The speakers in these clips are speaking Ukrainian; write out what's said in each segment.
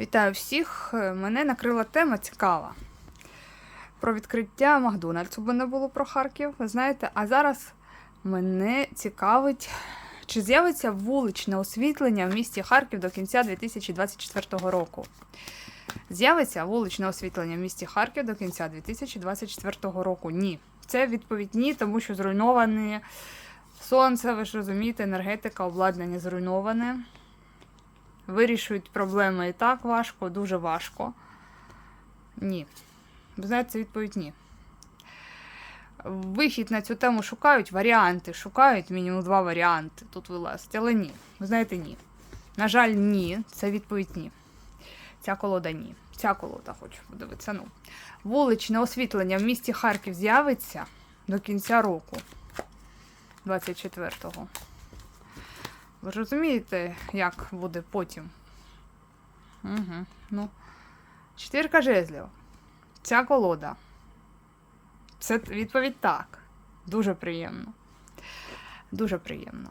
Вітаю всіх! Мене накрила тема цікава. Про відкриття Макдональдсу бо не було про Харків, ви знаєте, а зараз мене цікавить, чи з'явиться вуличне освітлення в місті Харків до кінця 2024 року. З'явиться вуличне освітлення в місті Харків до кінця 2024 року? Ні. Це відповідь ні, тому що зруйноване сонце, ви ж розумієте, енергетика, обладнання зруйноване. Вирішують проблеми і так важко, дуже важко. Ні. Ви знаєте, відповідь ні. Вихід на цю тему шукають варіанти, шукають мінімум два варіанти тут вилазить, але ні. Ви знаєте, ні. На жаль, ні. Це відповідь ні. Ця колода ні. Ця колода хочу подивитися. Ну. Вуличне освітлення в місті Харків з'явиться до кінця року. 24-го. Ви розумієте, як буде потім? Угу. Ну, четвірка жезлів. Ця колода. Це відповідь так. Дуже приємно. Дуже приємно.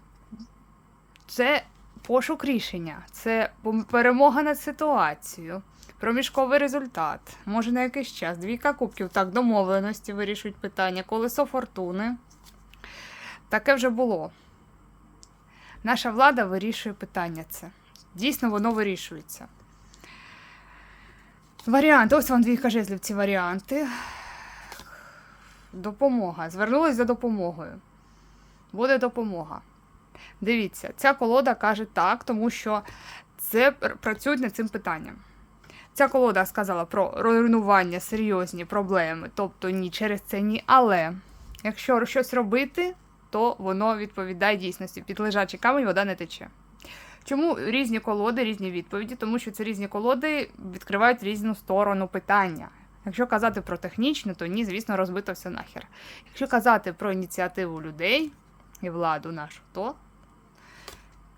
Це пошук рішення, це перемога над ситуацією, проміжковий результат. Може на якийсь час. Двійка кубків, так, домовленості вирішують питання, колесо фортуни. Таке вже було. Наша влада вирішує питання це. Дійсно, воно вирішується. Варіанти. Ось вам двійка жезлів ці варіанти. Допомога. Звернулись за допомогою. Буде допомога. Дивіться, ця колода каже так, тому що це пр- працюють над цим питанням. Ця колода сказала про руйнування, серйозні проблеми, тобто ні через це ні. Але якщо щось робити, то воно відповідає дійсності. Під лежачий камінь вода не тече. Чому різні колоди, різні відповіді? Тому що ці різні колоди відкривають різну сторону питання. Якщо казати про технічне, то ні, звісно, розбито все нахер. Якщо казати про ініціативу людей і владу нашу, то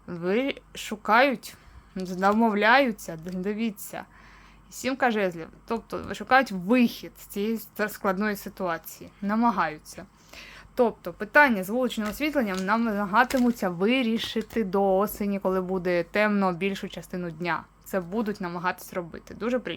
ви шукають, намовляються, дивіться. Сімка жезлів. Тобто шукають вихід з цієї складної ситуації, намагаються. Тобто питання з вуличним освітленням нам намагатимуться вирішити до осені, коли буде темно більшу частину дня. Це будуть намагатись робити. Дуже приємно.